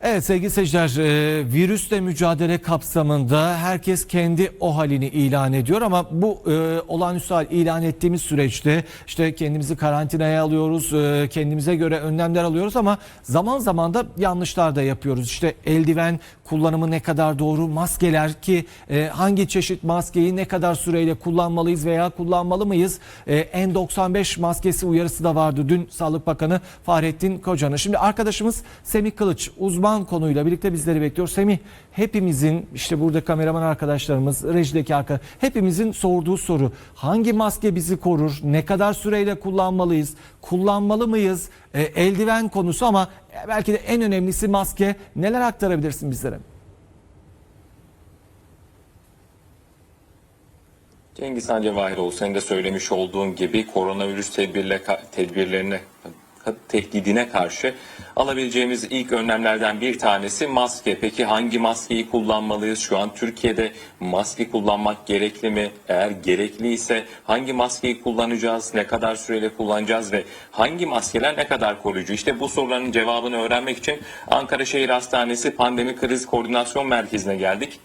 Evet sevgili seyirciler e, virüsle mücadele kapsamında herkes kendi o halini ilan ediyor ama bu e, olağanüstü hal ilan ettiğimiz süreçte işte kendimizi karantinaya alıyoruz, e, kendimize göre önlemler alıyoruz ama zaman zaman da yanlışlar da yapıyoruz. İşte eldiven kullanımı ne kadar doğru, maskeler ki e, hangi çeşit maskeyi ne kadar süreyle kullanmalıyız veya kullanmalı mıyız? E, N95 maskesi uyarısı da vardı dün Sağlık Bakanı Fahrettin Koca'nın. Şimdi arkadaşımız Semih Kılıç uzman konuyla birlikte bizleri bekliyor. Semih hepimizin işte burada kameraman arkadaşlarımız, rejideki arka hepimizin sorduğu soru. Hangi maske bizi korur? Ne kadar süreyle kullanmalıyız? Kullanmalı mıyız? E, eldiven konusu ama belki de en önemlisi maske. Neler aktarabilirsin bizlere? Cengiz Han Cevahiroğlu senin de söylemiş olduğun gibi koronavirüs tedbirle, tedbirlerine tehdidine karşı alabileceğimiz ilk önlemlerden bir tanesi maske. Peki hangi maskeyi kullanmalıyız? Şu an Türkiye'de maske kullanmak gerekli mi? Eğer gerekli ise hangi maskeyi kullanacağız? Ne kadar süreyle kullanacağız ve hangi maskeler ne kadar koruyucu? İşte bu soruların cevabını öğrenmek için Ankara Şehir Hastanesi Pandemi Kriz Koordinasyon Merkezi'ne geldik.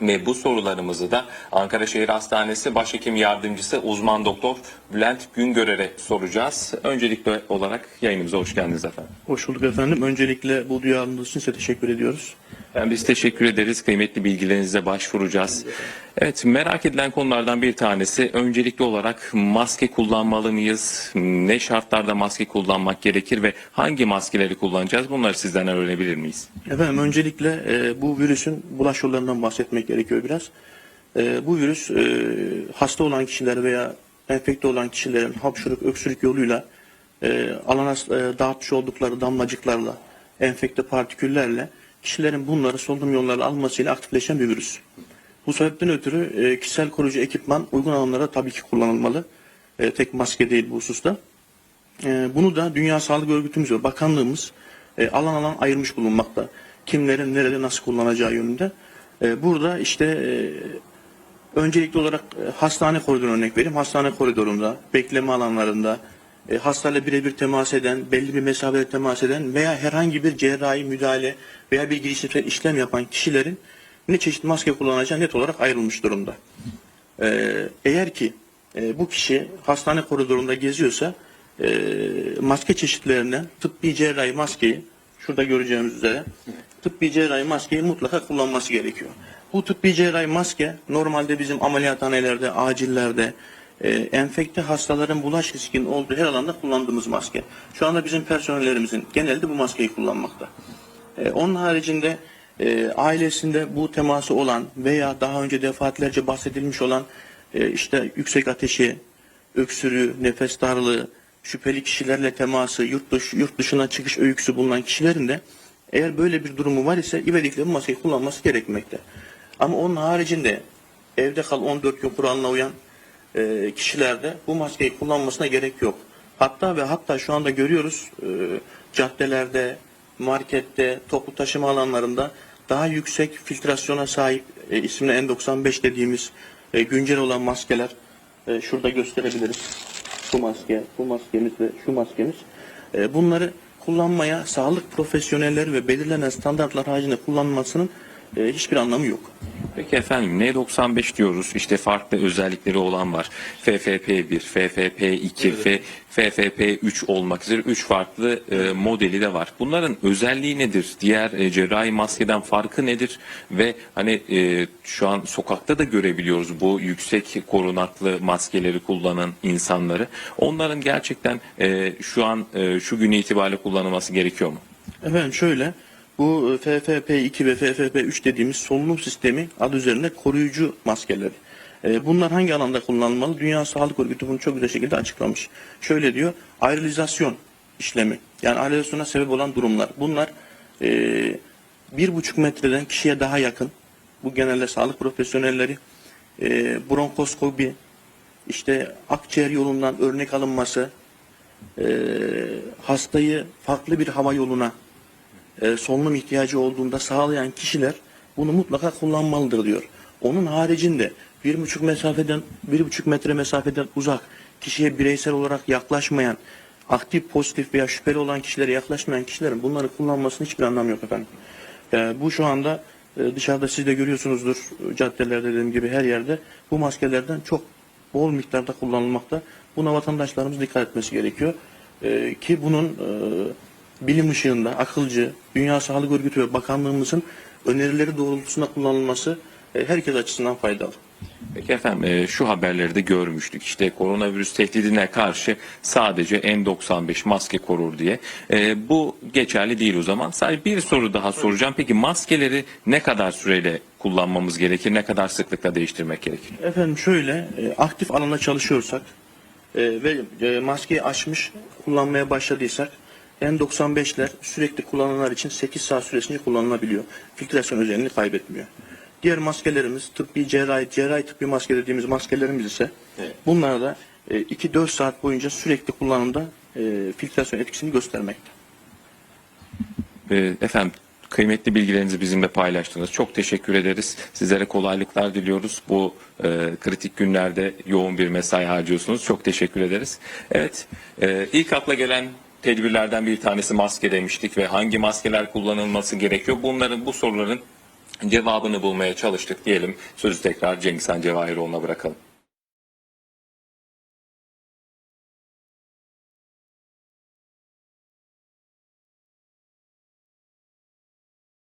Ve bu sorularımızı da Ankara Şehir Hastanesi Başhekim Yardımcısı uzman doktor Bülent Güngörer'e soracağız. Öncelikli olarak yayınımıza hoş geldiniz efendim. Hoş bulduk efendim. Öncelikle bu duyarlılığınız için size teşekkür ediyoruz. Ben biz teşekkür ederiz. Kıymetli bilgilerinize başvuracağız. Evet merak edilen konulardan bir tanesi öncelikli olarak maske kullanmalı mıyız? Ne şartlarda maske kullanmak gerekir ve hangi maskeleri kullanacağız? Bunları sizden öğrenebilir miyiz? Efendim öncelikle e, bu virüsün bulaş yollarından bahsetmek gerekiyor biraz. E, bu virüs e, hasta olan kişiler veya enfekte olan kişilerin hapşırık, öksürük yoluyla e, alana e, dağıtmış oldukları damlacıklarla, enfekte partiküllerle kişilerin bunları solunum yolları almasıyla aktifleşen bir virüs. Bu sebepten ötürü e, kişisel koruyucu ekipman uygun alanlara tabii ki kullanılmalı. E, tek maske değil bu hususta. E, bunu da Dünya Sağlık Örgütümüz ve bakanlığımız e, alan alan ayırmış bulunmakta. Kimlerin nerede nasıl kullanacağı yönünde. E, burada işte e, öncelikli olarak e, hastane koridoruna örnek vereyim. Hastane koridorunda, bekleme alanlarında, e, hastayla birebir temas eden, belli bir mesafede temas eden veya herhangi bir cerrahi müdahale veya bir girişimsel işlem yapan kişilerin ne çeşit maske kullanacağı net olarak ayrılmış durumda. Ee, eğer ki e, bu kişi hastane koridorunda geziyorsa e, maske çeşitlerinden tıbbi cerrahi maskeyi şurada göreceğimiz üzere tıbbi cerrahi maskeyi mutlaka kullanması gerekiyor. Bu tıbbi cerrahi maske normalde bizim ameliyathanelerde, acillerde, e, enfekte hastaların bulaş riskinin olduğu her alanda kullandığımız maske. Şu anda bizim personellerimizin genelde bu maskeyi kullanmakta. E, onun haricinde e, ailesinde bu teması olan veya daha önce defaatlerce bahsedilmiş olan e, işte yüksek ateşi, öksürüğü, nefes darlığı, şüpheli kişilerle teması, yurt, dışı, yurt dışına çıkış öyküsü bulunan kişilerin de eğer böyle bir durumu var ise ivedilikle bu maskeyi kullanması gerekmekte. Ama onun haricinde evde kal 14 gün kuralına uyan e, kişilerde bu maskeyi kullanmasına gerek yok. Hatta ve hatta şu anda görüyoruz e, caddelerde, markette, toplu taşıma alanlarında daha yüksek filtrasyona sahip e, isimli N95 dediğimiz e, güncel olan maskeler e, şurada gösterebiliriz. Bu maske, bu maskemiz ve şu maskemiz. E, bunları kullanmaya sağlık profesyonelleri ve belirlenen standartlar haricinde kullanmasının e, hiçbir anlamı yok. Peki efendim N95 diyoruz işte farklı özellikleri olan var. FFP1, FFP2 ve FFP3 olmak üzere 3 farklı e, modeli de var. Bunların özelliği nedir? Diğer e, cerrahi maskeden farkı nedir? Ve hani e, şu an sokakta da görebiliyoruz bu yüksek korunaklı maskeleri kullanan insanları. Onların gerçekten e, şu an e, şu gün itibariyle kullanılması gerekiyor mu? Efendim şöyle, bu e, FFP2 ve FFP3 dediğimiz solunum sistemi adı üzerinde koruyucu maskeler. E, Bunlar hangi alanda kullanılmalı? Dünya Sağlık Örgütü bunu çok güzel şekilde açıklamış. Şöyle diyor, aerolizasyon işlemi. Yani aerolizasyona sebep olan durumlar. Bunlar e, bir buçuk metreden kişiye daha yakın. Bu genelde sağlık profesyonelleri. Bronkoskopi, işte akciğer yolundan örnek alınması, hastayı farklı bir hava yoluna e, solunum ihtiyacı olduğunda sağlayan kişiler bunu mutlaka kullanmalıdır diyor. Onun haricinde bir buçuk mesafeden bir buçuk metre mesafeden uzak kişiye bireysel olarak yaklaşmayan aktif, pozitif veya şüpheli olan kişilere yaklaşmayan kişilerin bunları kullanmasının hiçbir anlamı yok efendim. Yani bu şu anda e, dışarıda siz de görüyorsunuzdur e, caddelerde dediğim gibi her yerde bu maskelerden çok bol miktarda kullanılmakta. Buna vatandaşlarımız dikkat etmesi gerekiyor. E, ki bunun e, bilim ışığında akılcı, Dünya Sağlık Örgütü ve Bakanlığımızın önerileri doğrultusunda kullanılması e, herkes açısından faydalı. Peki efendim e, şu haberleri de görmüştük. İşte koronavirüs tehdidine karşı sadece N95 maske korur diye. E, bu geçerli değil o zaman. Sadece bir soru daha soracağım. Peki maskeleri ne kadar süreyle kullanmamız gerekir? Ne kadar sıklıkla değiştirmek gerekir? Efendim şöyle aktif alanda çalışıyorsak ve maskeyi açmış kullanmaya başladıysak N95'ler sürekli kullananlar için 8 saat süresince kullanılabiliyor. Filtrasyon özelliğini kaybetmiyor. Diğer maskelerimiz tıbbi cerrahi, cerrahi tıbbi maske dediğimiz maskelerimiz ise Evet. bunlar da e, 2-4 saat boyunca sürekli kullanımda e, filtrasyon etkisini göstermekte. E, efendim kıymetli bilgilerinizi bizimle paylaştınız. Çok teşekkür ederiz. Sizlere kolaylıklar diliyoruz. Bu e, kritik günlerde yoğun bir mesai harcıyorsunuz. Çok teşekkür ederiz. Evet, e, ilk akla gelen tedbirlerden bir tanesi maske demiştik ve hangi maskeler kullanılması gerekiyor? Bunların bu soruların cevabını bulmaya çalıştık diyelim. Sözü tekrar Cengiz Han Cevahiroğlu'na bırakalım.